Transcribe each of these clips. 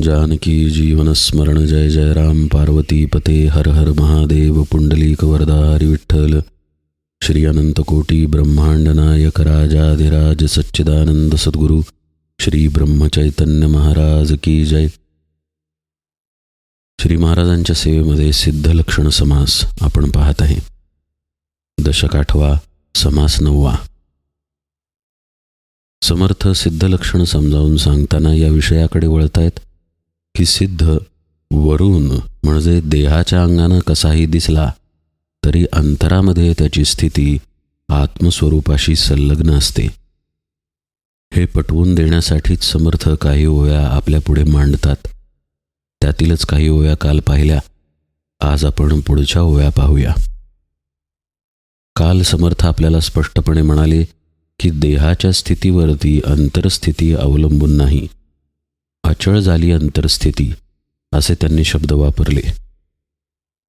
जानकी जीवनस्मरण जय जय राम पार्वती पते हर हर महादेव पुंडलीक वरदारी विठ्ठल। श्री अनंत कोटी ब्रह्मांड नायक राजाधिराज सच्चिदानंद सद्गुरु श्री ब्रह्मचैतन्य महाराज की जय। श्री महाराजांच्या सेवेमध्ये सिद्धलक्षण समास आपण पाहत आहे. दशक आठवा समास नववा. समर्थ सिद्धलक्षण समजावून सांगताना या विषयाकडे वळतायत. की सिद्ध वरून म्हणजे देहाच्या अंगानं कसाही दिसला तरी अंतरामध्ये त्याची स्थिती आत्मस्वरूपाशी संलग्न असते. हे पटवून देण्यासाठीच समर्थ काही ओव्या आपल्यापुढे मांडतात. त्यातीलच काही ओव्या काल पाहिल्या. आज आपण पुढच्या ओव्या पाहूया. काल समर्थ आपल्याला स्पष्टपणे म्हणाले की देहाच्या स्थितीवरती अंतरस्थिती अवलंबून नाही. अचळ झाली अंतरस्थिती असे त्यांनी शब्द वापरले.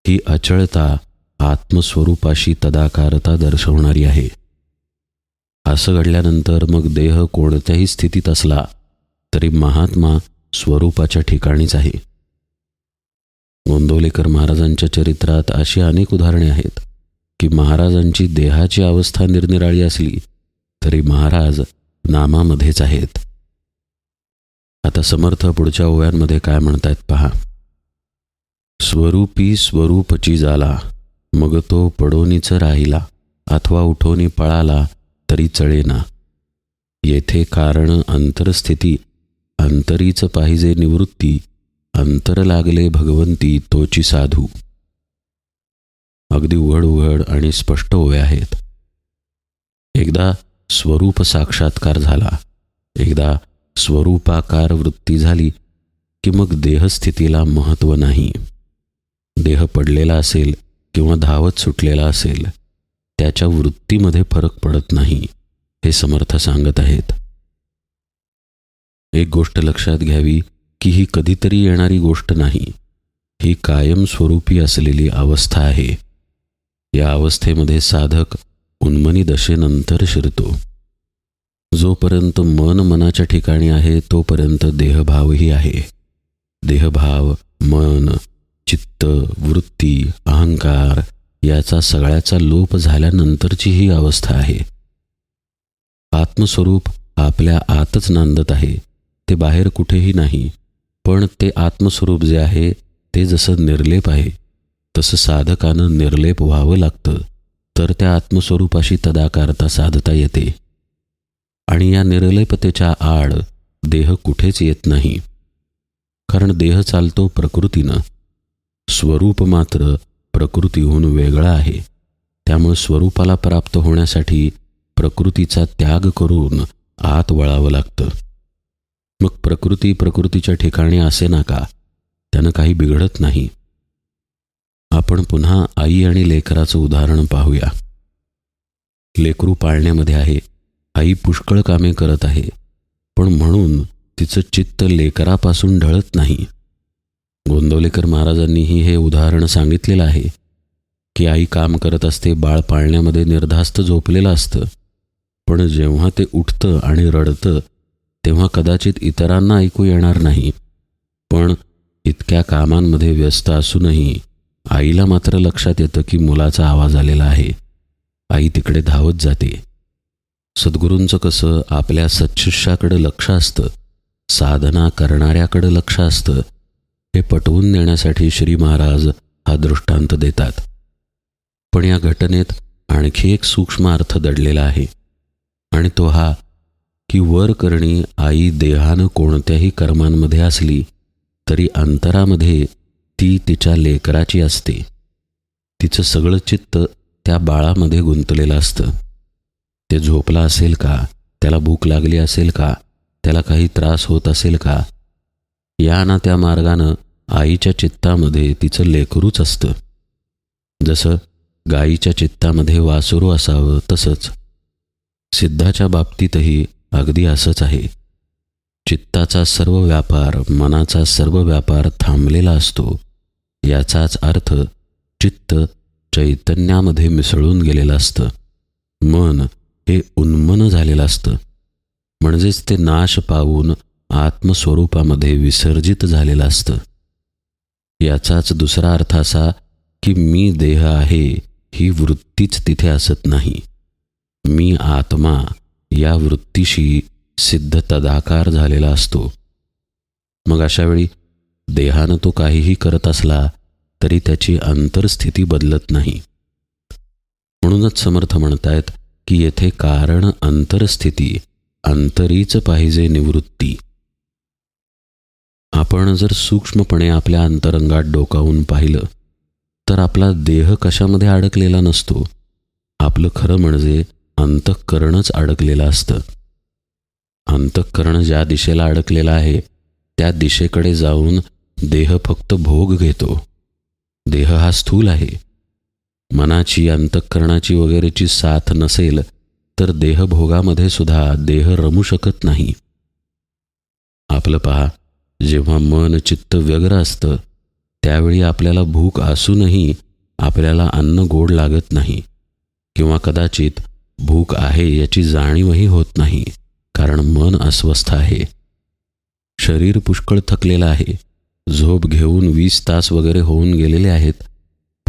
ही अचळता आत्मस्वरूपाशी तदाकारता दर्शवणारी आहे. असं घडल्यानंतर मग देह कोणत्याही स्थितीत असला तरी महात्मा स्वरूपाच्या ठिकाणीच आहे. गोंदवलेकर महाराजांच्या चरित्रात अशी अनेक उदाहरणे आहेत की महाराजांची देहाची अवस्था निरनिराळी असली तरी महाराज नामामध्येच आहेत. आता समर्थ पुढच्या ओव्यांमध्ये काय म्हणतायत पहा. स्वरूपी स्वरूपची झाला मग तो पडोनीच राहिला अथवा उठोनी पळाला तरी चळेना. येथे कारण अंतरस्थिती अंतरीच पाहिजे निवृत्ती अंतर लागले भगवंती तोची साधू. अगदी उघड उघड आणि स्पष्ट ओव्या आहेत. एकदा स्वरूप साक्षात्कार झाला एकदा स्वरूपाकार वृत्ती झाली की मग देहस्थितीला महत्त्व नाही. देह पडलेला असेल किंवा धावत सुटलेला असेल त्याच्या वृत्तीमध्ये फरक पडत नाही हे समर्थ सांगत आहेत. एक गोष्ट लक्षात घ्यावी की ही कधीतरी येणारी गोष्ट नाही. ही कायमस्वरूपी असलेली अवस्था आहे. या अवस्थेमध्ये साधक उन्मनी दशेनंतर शिरतो. जोपर्यंत मन मनाच्या ठिकाणी आहे तोपर्यंत देहभावही आहे. देहभाव मन चित्त वृत्ती अहंकार याचा सगळ्याचा लोप झाल्यानंतरची ही अवस्था आहे. आत्मस्वरूप आपल्या आतच नांदत आहे. ते बाहेर कुठेही नाही. पण ते आत्मस्वरूप जे आहे ते जसं निर्लेप आहे तसं साधकानं निर्लेप व्हावं लागतं. तर त्या आत्मस्वरूपाशी तदाकारता साधता येते. आणि या निर्लयपतेच्या आड देह कुठेच येत नाही. कारण देह चालतो प्रकृतीनं. स्वरूप मात्र प्रकृतीहून वेगळं आहे. त्यामुळे स्वरूपाला प्राप्त होण्यासाठी प्रकृतीचा त्याग करून आत वळावं लागतं. मग प्रकृती प्रकृतीच्या ठिकाणी असे ना का? त्यानं काही बिघडत नाही. आपण पुन्हा आई आणि लेकराचं उदाहरण पाहूया. लेकरू पाळण्यामध्ये आहे. आई पुष्कळ कामे करत आहे पण म्हणून तिचं चित्त लेकरापासून ढळत नाही. गोंदवलेकर महाराजांनीही हे उदाहरण सांगितलेलं आहे की आई काम करत असते बाळ पाळण्यामध्ये निर्धास्त झोपलेलं असतं पण जेव्हा ते उठतं आणि रडतं तेव्हा कदाचित इतरांना ऐकू येणार नाही. पण इतक्या कामांमध्ये व्यस्त असूनही आईला मात्र लक्षात येतं की मुलाचा आवाज आलेला आहे. आई तिकडे धावत जाते. सद्गुरूंचं कसं आपल्या सच्छिष्याकडे लक्ष असतं साधना करणाऱ्याकडं लक्ष असतं हे पटवून देण्यासाठी श्री महाराज हा दृष्टांत देतात. पण या घटनेत आणखी एक सूक्ष्म अर्थ दडलेला आहे आणि तो हा की वर करणी आई देहानं कोणत्याही कर्मांमध्ये असली तरी अंतरामध्ये ती तिच्या लेकराची असते. तिचं सगळं चित्त त्या बाळामध्ये गुंतलेलं असतं. ते झोपला असेल का? त्याला भूक लागली असेल का? त्याला काही त्रास होत असेल का? या ना त्या मार्गानं आईच्या चित्तामध्ये तिचं लेकरूच असतं. जसं गाईच्या चित्तामध्ये वासरू असावं तसंच सिद्धाच्या बाबतीतही अगदी असंच आहे. चित्ताचा सर्व व्यापार मनाचा सर्व व्यापार थांबलेला असतो. याचाच अर्थ चित्त चैतन्यामध्ये मिसळून गेलेलं असतं. मन हे उन्मन झालेलं असतं. म्हणजेच ते नाश पावून आत्मस्वरूपामध्ये विसर्जित झालेलं असतं. याचाच दुसरा अर्थ असा की मी देह आहे ही वृत्तीच तिथे असत नाही. मी आत्मा या वृत्तीशी सिद्ध तदाकार झालेला असतो. मग अशा वेळी देहानं तो काहीही करत असला तरी त्याची अंतरस्थिती बदलत नाही. म्हणूनच समर्थ म्हणतायत की येथे कारण अंतरस्थिती अंतरीच पाहिजे निवृत्ती. आपण जर सूक्ष्मपणे आपल्या अंतरंगात डोकावून पाहिलं तर आपला देह कशामध्ये अडकलेला नसतो. आपलं खरं म्हणजे अंतःकरणच अडकलेलं असतं. अंतःकरण ज्या दिशेला अडकलेलं आहे त्या दिशेकडे जाऊन देह फक्त भोग घेतो. देह हा स्थूल आहे. मनाची अंतःकरणाची वगैरेची साथ नसेल तर देहभोगामध्ये सुद्धा देह रमू शकत नाही. आपलं पहा जेव्हा मन चित्त व्यग्र असतं त्यावेळी आपल्याला भूक असूनही आपल्याला अन्न गोड लागत नाही किंवा कदाचित भूक आहे याची जाणीवही होत नाही कारण मन अस्वस्थ आहे. शरीर पुष्कळ थकलेलं आहे झोप घेऊन वीस तास वगैरे होऊन गेलेले आहेत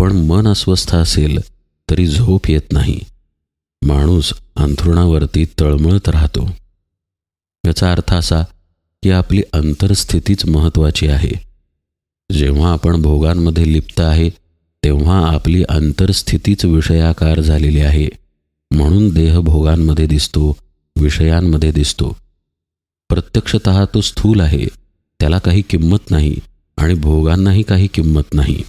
पण मन अस्वस्थ असेल तरी झोप येत नाही. माणूस अंथरुणावरती तळमळत राहतो. याचा अर्थ असा की आपली अंतरस्थितीच महत्त्वाची आहे. जेव्हा आपण भोगांमध्ये लिप्त आहे तेव्हा आपली अंतरस्थितीच विषयाकार झालेली आहे. म्हणून देह भोगांमध्ये दिसतो विषयांमध्ये दिसतो. प्रत्यक्षत तो स्थूल आहे त्याला काही किंमत नाही आणि भोगांनाही काही किंमत नाही.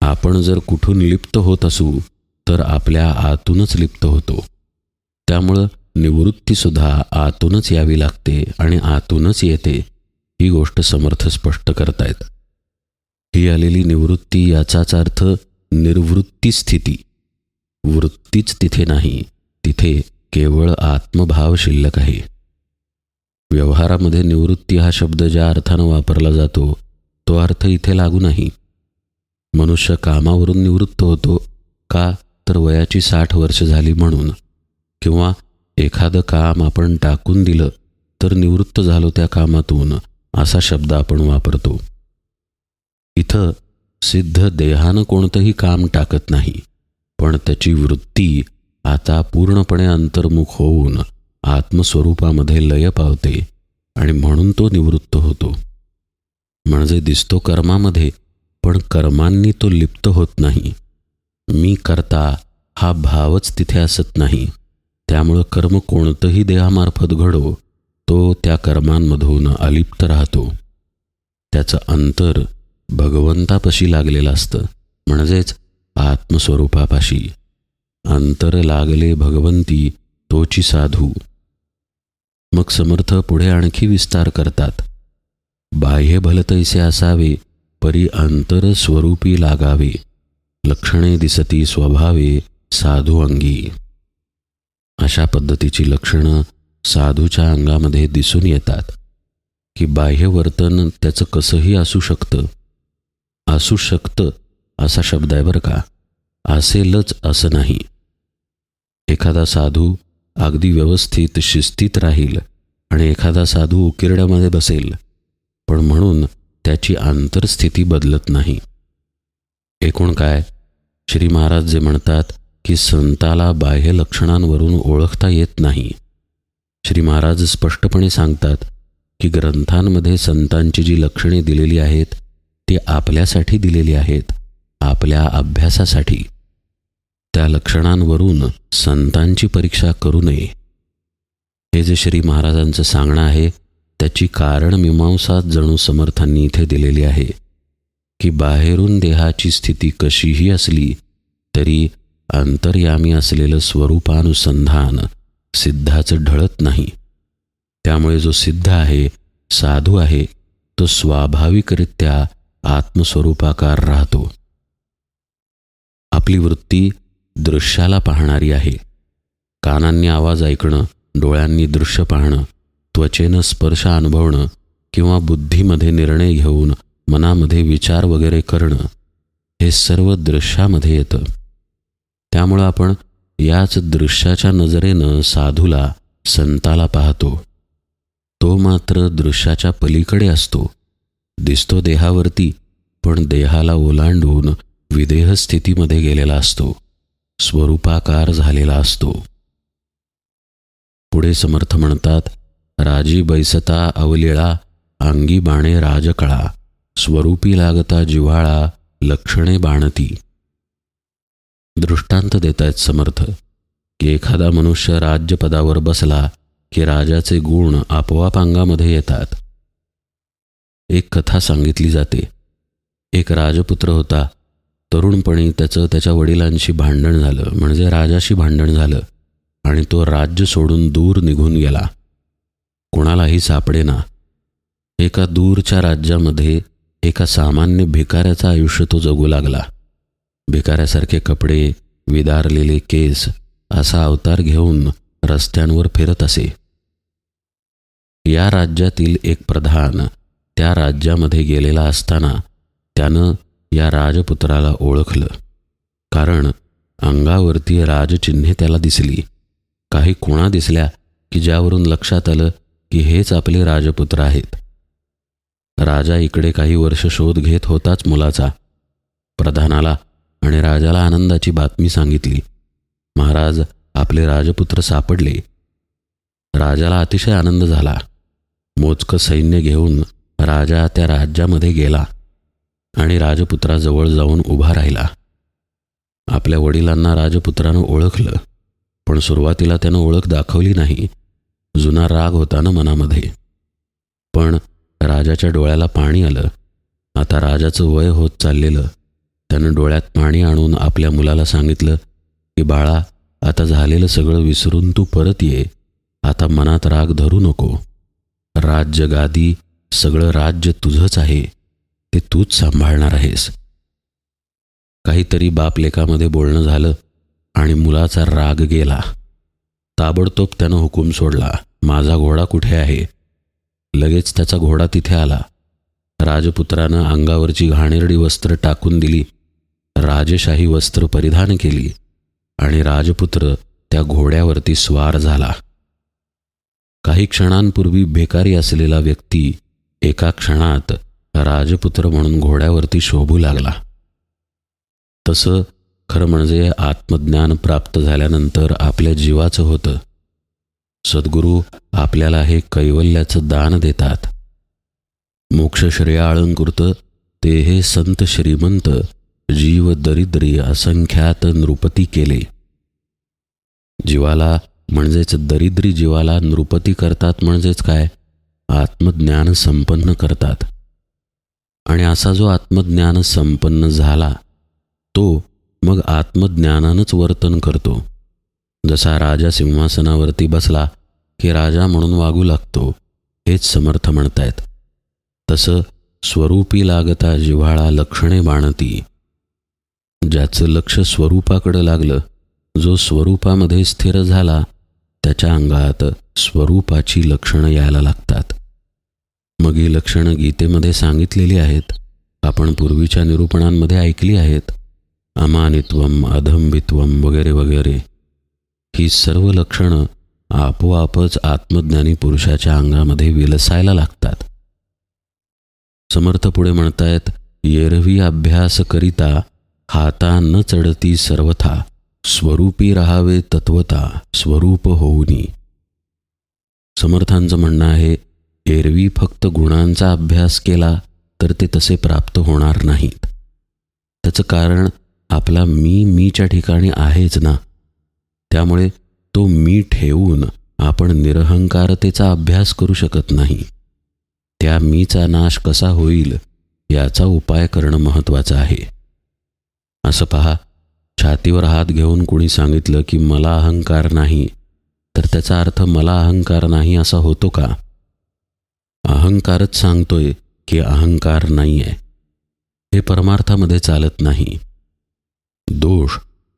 आपण जर कुठून लिप्त होत असू तर आपल्या आतूनच लिप्त होतो. त्यामुळं निवृत्तीसुद्धा आतूनच यावी लागते आणि आतूनच येते ही गोष्ट समर्थ स्पष्ट करतायत. ही आलेली निवृत्ती याचाच अर्थ निर्वृत्ती स्थिती. वृत्तीच तिथे नाही तिथे केवळ आत्मभाव शिल्लक आहे. व्यवहारामध्ये निवृत्ती हा शब्द ज्या अर्थानं वापरला जातो तो अर्थ इथे लागू नाही. मनुष्य कामावरून निवृत्त होतो का तर वयाची साठ वर्ष झाली म्हणून. किंवा एखादं काम आपण टाकून दिलं तर निवृत्त झालो त्या कामातून असा शब्द आपण वापरतो. इथं सिद्ध देहानं कोणतंही काम टाकत नाही पण त्याची वृत्ती आता पूर्णपणे अंतर्मुख होऊन आत्मस्वरूपामध्ये लय पावते आणि म्हणून तो निवृत्त होतो. म्हणजे दिसतो कर्मामध्ये पण कर्मांनी तो लिप्त होत नाही. मी करता हा भावच तिथे असत नाही. त्यामुळं कर्म कोणतंही देहामार्फत घडो तो त्या कर्मांमधून अलिप्त राहतो. त्याचं अंतर भगवंतापाशी लागलेलं असतं. म्हणजेच आत्मस्वरूपापाशी. अंतर लागले भगवंती तोची साधू. मग समर्थ पुढे आणखी विस्तार करतात. बाह्य भलतैसे असावे परी अंतर स्वरूपी लागावे लक्षणे दिसती स्वभावे साधू अंगी. अशा पद्धतीची लक्षणं साधूच्या अंगामध्ये दिसून येतात की बाह्य वर्तन त्याचं कसंही असू शकतं. असू शकतं असा शब्द आहे बरं का असेलच असं नाही. एखादा साधू अगदी व्यवस्थित शिस्तीत राहील आणि एखादा साधू उकिरड्यामध्ये बसेल पण म्हणून त्याची आंतरस्थिती बदलत नाही. एकूण काय? श्री महाराज जे म्हणतात की संताला बाह्य लक्षणांवरून ओळखता येत नाही. श्री महाराज स्पष्टपणे सांगतात की ग्रंथांमध्ये संतांची जी लक्षणे दिलेली आहेत ती आपल्यासाठी दिलेली आहेत आपल्या अभ्यासासाठी. त्या लक्षणांवरून संतांची परीक्षा करू नये. हे जे श्री महाराजांचं सांगणं आहे त्याची कारण मीमांसा जणू समर्थांनी इथे दिलेली आहे की बाहेरून देहाची स्थिती कशीही असली तरी अंतर्यामी असलेलं स्वरूपानुसंधान सिद्धाचं ढळत नाही. त्यामुळे जो सिद्ध आहे साधू आहे तो स्वाभाविकरित्या आत्मस्वरूपाकार राहतो. आपली वृत्ती दृश्याला पाहणारी आहे. कानांनी आवाज ऐकणं डोळ्यांनी दृश्य पाहणं त्वचेनं स्पर्श अनुभवणं किंवा बुद्धीमध्ये निर्णय घेऊन मनामध्ये विचार वगैरे करणं हे सर्व दृश्यामध्ये येतं. त्यामुळं आपण याच दृश्याच्या नजरेनं साधूला संताला पाहतो. तो मात्र दृश्याच्या पलीकडे असतो. दिसतो देहावरती पण देहाला ओलांडून विदेह स्थितीमध्ये गेलेला असतो. स्वरूपाकार झालेला असतो. पुढे समर्थ म्हणतात राजी बैसता अवलिळा अंगी बाणे राजकळा स्वरूपी लागता जिव्हाळा लक्षणे बाणती. दृष्टांत देतायत समर्थ की एखादा मनुष्य राज्यपदावर बसला की राजाचे गुण आपोआप अंगामध्ये येतात. एक कथा सांगितली जाते. एक राजपुत्र होता. तरुणपणी त्याचं त्याच्या वडिलांशी भांडण झालं म्हणजे राजाशी भांडण झालं आणि तो राज्य सोडून दूर निघून गेला. कोणालाही सापडेना. एका दूरच्या राज्यामध्ये एका सामान्य भिकाऱ्याचं आयुष्य तो जगू लागला. भिकाऱ्यासारखे कपडे विदारलेले केस असा अवतार घेऊन रस्त्यांवर फिरत असे. या राज्यातील एक प्रधान त्या राज्यामध्ये गेलेला असताना त्यानं या राजपुत्राला ओळखलं. कारण अंगावरती राजचिन्हे त्याला दिसली. काही खुणा दिसल्या की ज्यावरून लक्षात आलं की हेच आपले राजपुत्र आहेत. राजा इकडे काही वर्ष शोध घेत होताच मुलाचा. प्रधानाला आणि राजाला आनंदाची बातमी सांगितली. महाराज आपले राजपुत्र सापडले. राजाला अतिशय आनंद झाला. मोजकं सैन्य घेऊन राजा त्या राज्यामध्ये गेला आणि राजपुत्राजवळ जाऊन उभा राहिला. आपल्या वडिलांना राजपुत्रानं ओळखलं पण सुरुवातीला त्यानं ओळख दाखवली नाही. जुना राग होता ना मनामध्ये. पण राजाच्या डोळ्याला पाणी आलं. आता राजाचं वय होत चाललेलं. त्यानं डोळ्यात पाणी आणून आपल्या मुलाला सांगितलं की बाळा आता झालेलं सगळं विसरून तू परत ये. आता मनात राग धरू नको. राज्य गादी सगळं राज्य तुझंच आहे. ते तूच सांभाळणार आहेस. काहीतरी बापलेखामध्ये बोलणं झालं आणि मुलाचा राग गेला. ताबडतोब त्यानं हुकूम सोडला. माझा घोडा कुठे आहे? लगेच त्याचा घोडा तिथे आला. राजपुत्रानं अंगावरची घाणेरडी वस्त्र टाकून दिली. राजशाही वस्त्र परिधान केली आणि राजपुत्र त्या घोड्यावरती स्वार झाला. काही क्षणांपूर्वी बेकारी असलेला व्यक्ती एका क्षणात राजपुत्र म्हणून घोड्यावरती शोभू लागला. तसं खरं म्हणजे आत्मज्ञान प्राप्त झाल्यानंतर आपल्या जीवाचं होतं. सद्गुरू आपल्याला हे कैवल्याचं दान देतात. मोक्ष श्रेयाळंकृत ते हे संत श्रीमंत जीव दरिद्री असंख्यात नृपती केले. जीवाला म्हणजेच दरिद्री जीवाला नृपती करतात म्हणजेच काय? आत्मज्ञान संपन्न करतात. आणि असा जो आत्मज्ञान संपन्न झाला तो मग आत्मज्ञानानंच वर्तन करतो. जसा राजा सिंहासनावरती बसला की राजा म्हणून वागू लागतो हेच समर्थ म्हणतायत. तसं स्वरूपी लागता जिव्हाळा लक्षणे बाणती. ज्याचं लक्ष स्वरूपाकडं लागलं जो स्वरूपामध्ये स्थिर झाला त्याच्या अंगात स्वरूपाची लक्षणं यायला लागतात. मग ही लक्षणं गीतेमध्ये सांगितलेली आहेत आपण पूर्वीच्या निरूपणांमध्ये ऐकली आहेत. अमानित्वम अधंबित्वम वगैरे वगैरे. ही सर्व लक्षणं आपोआपच आत्मज्ञानी पुरुषाच्या अंगामध्ये विलसायला लागतात. समर्थ पुढे म्हणतायत येरवी अभ्यास करिता हाता न चढती सर्वथा स्वरूपी राहावे तत्वता स्वरूप होऊनी. समर्थांचं म्हणणं आहे एरवी फक्त गुणांचा अभ्यास केला तर ते तसे प्राप्त होणार नाहीत. त्याचं कारण आपला मी मीच्या ठिकाणी आहेच ना. त्यामुळे तो मी ठेवून आपण निरहंकारतेचा अभ्यास करू शकत नाही. त्या मीचा नाश कसा होईल याचा उपाय करणं महत्त्वाचं आहे. असं पहा छातीवर हात घेऊन कुणी सांगितलं की मला अहंकार नाही तर त्याचा अर्थ मला अहंकार नाही असा होतो का? अहंकारच सांगतोय की अहंकार नाही आहे हे परमार्थामध्ये चालत नाही. दोष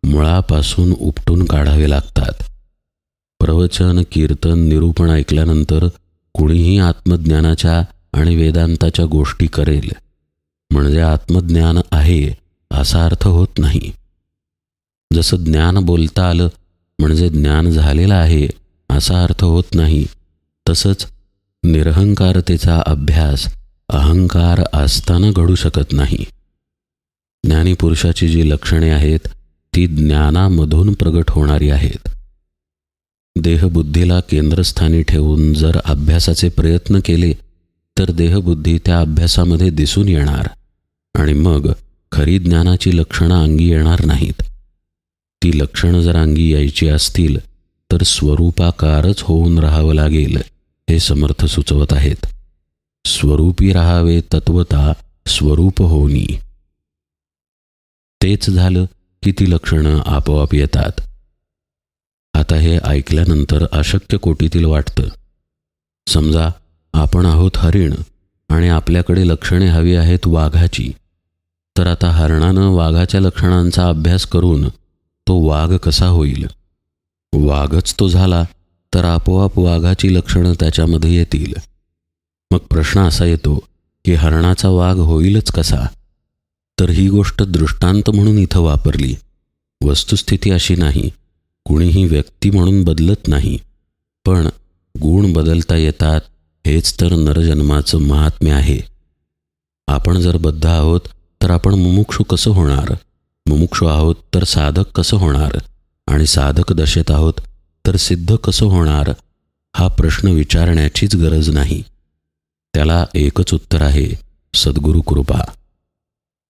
मुळापासून उपटून काढावे लागतात. प्रवचन कीर्तन निरूपण ऐकल्यानंतर कुणीही आत्मज्ञानाच्या आणि वेदांताच्या गोष्टी करेल. म्हणजे आत्मज्ञान आहे असा अर्थ होत नाही. जसं ज्ञान बोलता आलं म्हणजे ज्ञान झालेलं आहे असा अर्थ होत नाही. तसंच निरहंकारतेचा अभ्यास अहंकार असताना घडू शकत नाही. ज्ञानीपुरुषाची जी लक्षणे आहेत ती ज्ञानामधून प्रगट होणारी आहेत. देहबुद्धीला केंद्रस्थानी ठेवून जर अभ्यासाचे प्रयत्न केले तर देहबुद्धी त्या अभ्यासामध्ये दिसून येणार आणि मग खरी ज्ञानाची लक्षणं अंगी येणार नाहीत. ती लक्षणं जर अंगी यायची असतील तर स्वरूपाकारच होऊन राहावं लागेल हे समर्थ सुचवत आहेत. स्वरूपी राहावे तत्वता स्वरूप होनी तेच झालं की ती लक्षणं आपोआप येतात. आता हे ऐकल्यानंतर अशक्य कोटीतील वाटतं. समजा आपण आहोत हरिण आणि आपल्याकडे लक्षणे हवी आहेत वाघाची. तर आता हरणानं वाघाच्या लक्षणांचा अभ्यास करून तो वाघ कसा होईल? वाघच तो झाला तर आपोआप वाघाची लक्षणं त्याच्यामध्ये येतील. मग प्रश्न असा येतो की हरणाचा वाघ होईलच कसा? तर ही गोष्ट दृष्टांत म्हणून इथं वापरली. वस्तुस्थिती अशी नाही. कुणीही व्यक्ती म्हणून बदलत नाही. पण गुण बदलता येतात हेच तर नरजन्माचं महात्म्य आहे. आपण जर बद्ध आहोत तर आपण मुमुक्षू कसं होणार? मुमुक्षू आहोत तर साधक कसं होणार? आणि साधक दशेत आहोत तर सिद्ध कसं होणार? हा प्रश्न विचारण्याचीच गरज नाही. त्याला एकच उत्तर आहे सद्गुरू कृपा.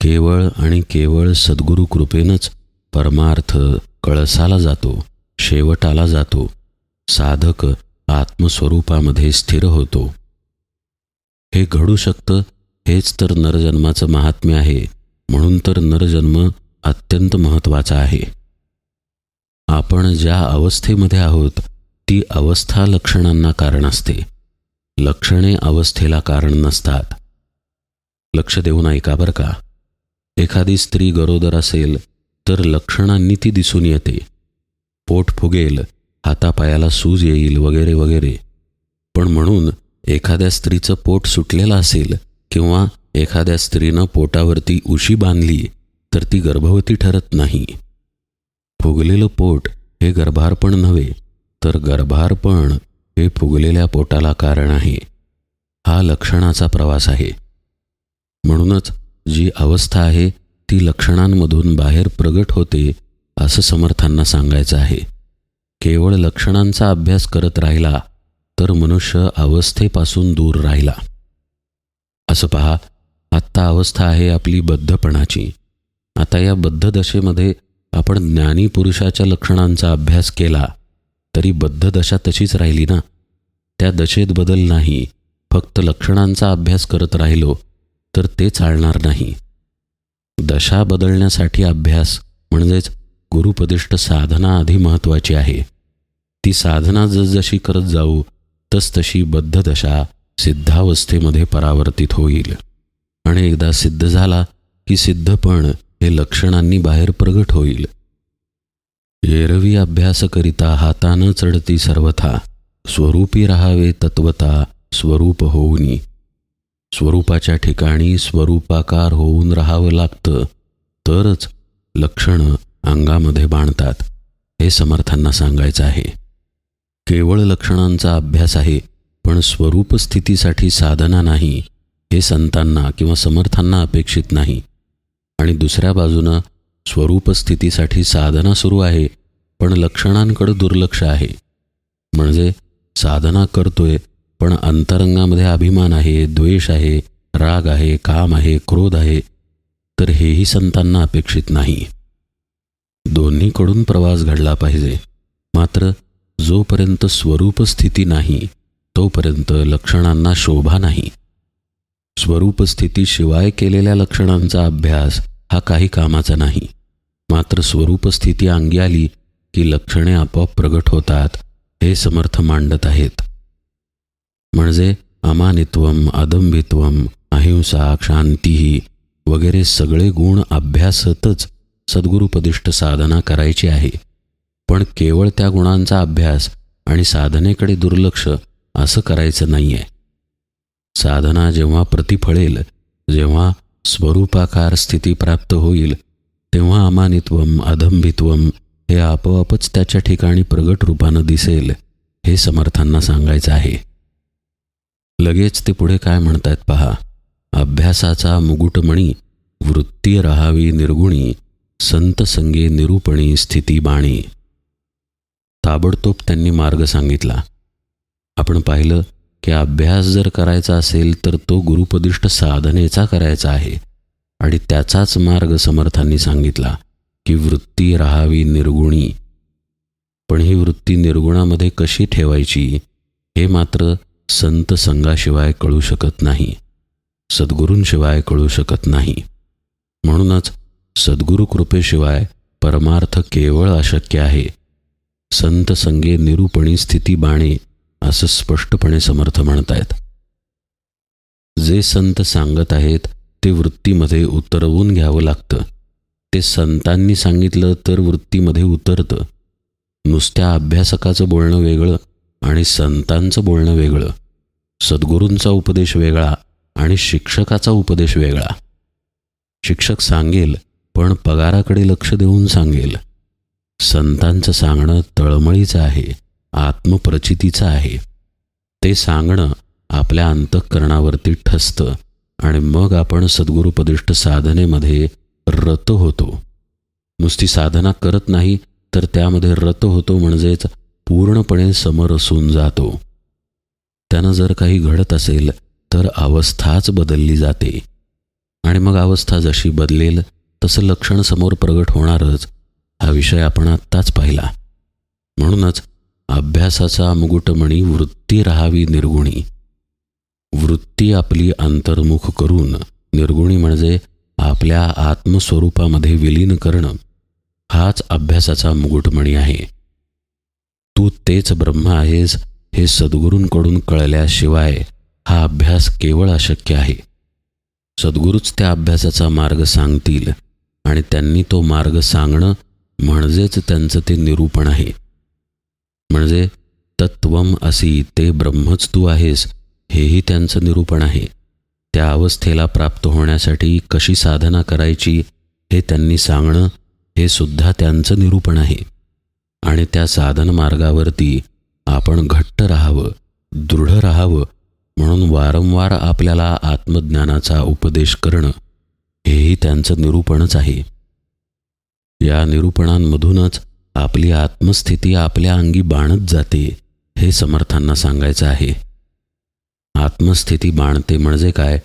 केवळ आणि केवळ सद्गुरू कृपेनंच परमार्थ कळसाला जातो शेवटाला जातो साधक आत्मस्वरूपामध्ये स्थिर होतो. हे घडू शकतं हेच तर नरजन्माचं महात्म्य आहे म्हणून तर नरजन्म अत्यंत महत्त्वाचा आहे. आपण ज्या अवस्थेमध्ये आहोत ती अवस्था लक्षणांना कारण असते. लक्षणे अवस्थेला कारण नसतात. लक्ष देऊन ऐका बरं का. एखादी स्त्री गरोदर असेल तर लक्षणांनी ती दिसून येते. पोट फुगेल हातापायाला सूज येईल वगैरे वगैरे. पण म्हणून एखाद्या स्त्रीचं पोट सुटलेलं असेल किंवा एखाद्या स्त्रीनं पोटावरती उशी बांधली तर ती गर्भवती ठरत नाही. फुगलेलं पोट हे गर्भारपण नव्हे तर गर्भारपण हे फुगलेल्या पोटाला कारण आहे. हा लक्षणाचा प्रवास आहे. म्हणूनच जी अवस्था आहे ती लक्षणांमधून बाहेर प्रगट होते असं समर्थांना सांगायचं आहे. केवळ लक्षणांचा अभ्यास करत राहिला तर मनुष्य अवस्थेपासून दूर राहिला. असं पहा आत्ता अवस्था आहे आपली बद्धपणाची. आता या बद्ध दशेमध्ये आपण ज्ञानी पुरुषाच्या लक्षणांचा अभ्यास केला तरी बद्ध दशा तशीच राहिली ना? त्या दशेत बदल नाही फक्त लक्षणांचा अभ्यास करत राहिलो तर ते चालणार नाही. दशा बदलण्यासाठी अभ्यास म्हणजेच गुरुपदिष्ट साधना आधी महत्त्वाची आहे. ती साधना जसजशी करत जाऊ तसतशी बद्ध दशा सिद्धावस्थेमध्ये परावर्तित होईल. आणि एकदा सिद्ध झाला की सिद्धपण हे लक्षणांनी बाहेर प्रगट होईल. एरवी अभ्यासकरिता हातानं चढती सर्वथा स्वरूपी राहावे तत्वता स्वरूप होऊनी. स्वरूपाच्या ठिकाणी स्वरूपाकार होऊन राहावं लागतं. तरच लक्षणं अंगामध्ये बाणतात. हे समर्थांना सांगायचं आहे. केवळ लक्षणांचा अभ्यास आहे पण स्वरूप स्थितीसाठी साधना नाही हे संतांना किंवा समर्थांना अपेक्षित नाही. आणि दुसऱ्या बाजूनं स्वरूपस्थितीसाठी साधना सुरू आहे पण लक्षणांकडं दुर्लक्ष आहे. म्हणजे साधना करतोय पण अंतरंगामध्ये अभिमान आहे द्वेष आहे राग आहे काम आहे क्रोध आहे तर हेही संतांना अपेक्षित नाही. दोन्हीकडून प्रवास घडला पाहिजे. मात्र जोपर्यंत स्वरूप स्थिती नाही तोपर्यंत लक्षणांना शोभा नाही. स्वरूप स्थितीशिवाय केलेल्या लक्षणांचा अभ्यास हा काही कामाचा नाही. मात्र स्वरूप स्थिती अंगी आली की लक्षणे आपोआप प्रगट होतात हे समर्थ मांडत आहेत. म्हणजे अमानित्वम अदंबित्वम अहिंसा शांती वगैरे सगळे गुण अभ्यासतच सद्गुरुपदिष्ट साधना करायची आहे. पण केवळ त्या गुणांचा अभ्यास आणि साधनेकडे दुर्लक्ष असं करायचं नाही आहे साधना जेव्हा प्रतिफळेल जेव्हा स्वरूपाकार स्थिती प्राप्त होईल तेव्हा अमानित्वम अधंभित्वम हे आपोआपच त्याच्या ठिकाणी प्रगट रूपानं दिसेल हे समर्थांना सांगायचं आहे. लगेच ते पुढे काय म्हणतायत पहा. अभ्यासाचा मुकुटमणी वृत्ती राहावी निर्गुणी संत संगे निरूपणी स्थिती बाणी. ताबडतोब त्यांनी मार्ग सांगितला. आपण पाहिलं की अभ्यास जर करायचा असेल तर तो गुरुपदिष्ट साधनेचा करायचा आहे. आणि त्याचाच मार्ग समर्थांनी सांगितला की वृत्ती राहावी निर्गुणी. पण ही वृत्ती निर्गुणामध्ये कशी ठेवायची? हे मात्र संत संघाशिवाय कळू शकत नाही. सद्गुरूंशिवाय कळू शकत नाही. म्हणूनच सद्गुरु कृपेशिवाय परमार्थ केवळ अशक्य आहे. संत संगे निरूपणी स्थिती बाणे असं स्पष्टपणे समर्थ म्हणतायत. जे संत सांगत आहेत ते वृत्तीमध्ये उतरवून घ्यावं लागतं. ते संतांनी सांगितलं तर वृत्तीमध्ये उतरतं. नुसत्या अभ्यासकाचं बोलणं वेगळं आणि संतांचं बोलणं वेगळं. सद्गुरूंचा उपदेश वेगळा आणि शिक्षकाचा उपदेश वेगळा. शिक्षक सांगेल पण पगाराकडे लक्ष देऊन सांगेल. संतांचं सांगणं तळमळीचं आहे आत्मप्रचितीचं आहे. ते सांगणं आपल्या अंतःकरणावरती ठसतं आणि मग आपण सद्गुरुपदिष्ट साधनेमध्ये रत होतो. नुसती साधना करत नाही तर त्यामध्ये रत होतो म्हणजेच पूर्णपणे समरसून जातो. त्यानं जर काही घडत असेल तर अवस्थाच बदलली जाते. आणि मग अवस्था जशी बदलेल तसं लक्षण समोर प्रगट होणारच. हा विषय आपण आत्ताच पाहिला. म्हणूनच अभ्यासाचा मुकुटमणी वृत्ती राहावी निर्गुणी. वृत्ती आपली अंतर्मुख करून निर्गुणी म्हणजे आपल्या आत्मस्वरूपामध्ये विलीन करणं. हाच अभ्यासाचा मुकुटमणी आहे. तू तेच ब्रह्म आहेस हे सद्गुरूंकडून कळल्याशिवाय हा अभ्यास केवळ अशक्य आहे. सद्गुरूच त्या अभ्यासाचा मार्ग सांगतील आणि त्यांनी तो मार्ग सांगणं म्हणजेच त्यांचं ते निरूपण आहे. म्हणजे तत्वम असी ते ब्रह्मच तू आहेस हेही त्यांचं निरूपण आहे. त्या अवस्थेला प्राप्त होण्यासाठी कशी साधना करायची हे त्यांनी सांगणं हे सुद्धा त्यांचं निरूपण आहे. आणि त्या साधन मार्गावरती आपण घट्ट राहावं दृढ राहावं म्हणून वारंवार आपल्याला आत्मज्ञानाचा उपदेश करणं हेही त्यांचं निरूपणच आहे. या निरूपणांमधूनच आपली आत्मस्थिती आपल्या अंगी बाणत जाते हे समर्थांना सांगायचं आहे. आत्मस्थिती बाणते म्हणजे काय?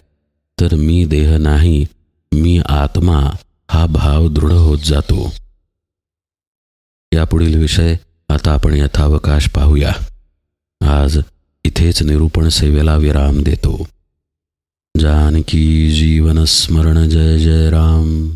तर मी देह नाही मी आत्मा हा भाव दृढ होत जातो. यापुढील विषय आता आपण यथावकाश पाहूया. आज इथेच निरूपण सेवेला विराम देतो. जानकी जीवन स्मरण जय जय राम.